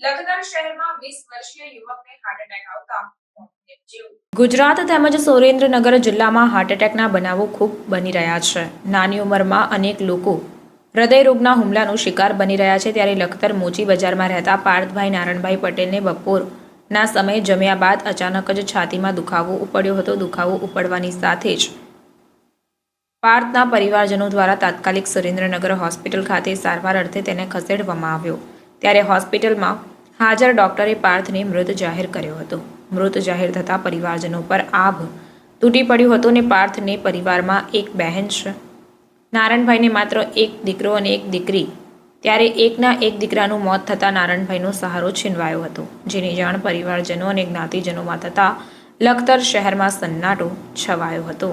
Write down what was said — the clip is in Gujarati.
લખતર શહેરમાં 20 વર્ષીય યુવકને હાર્ટ એટેક આવતા ગુજરાત તેમજ સુરેન્દ્રનગર જિલ્લામાં હાર્ટ એટેકના બનાવો ખૂબ બની રહ્યા છે. નાની ઉંમરમાં અનેક લોકો હૃદયરોગના હુમલાનો શિકાર બની રહ્યા છે. ત્યારે લખતર મોચી બજારમાં રહેતા પાર્થભાઈ નારણભાઈ પટેલને બપોરના સમયે જમ્યા બાદ અચાનક જ છાતીમાં દુખાવો ઉપડ્યો હતો. દુખાવો ઉપડવાની સાથે જ પાર્થના પરિવારજનો દ્વારા તાત્કાલિક સુરેન્દ્રનગર હોસ્પિટલ ખાતે સારવાર અર્થે તેને ખસેડવામાં આવ્યો. ત્યારે હોસ્પિટલમાં હાજર ડોક્ટરે પાર્થને મૃત જાહેર કર્યો હતો. મૃત જાહેર થતાં પરિવારજનો પર આભ તૂટી પડ્યું હતું અને પાર્થને પરિવારમાં એક બહેન છે નારાયણભાઈને માત્ર એક દીકરો અને એક દીકરી. ત્યારે એકના એક દીકરાનું મોત થતાં નારાયણભાઈનો સહારો છીનવાયો હતો, જેની જાણ પરિવારજનો અને જ્ઞાતિજનોમાં થતાં લખતર શહેરમાં સન્નાટો છવાયો હતો.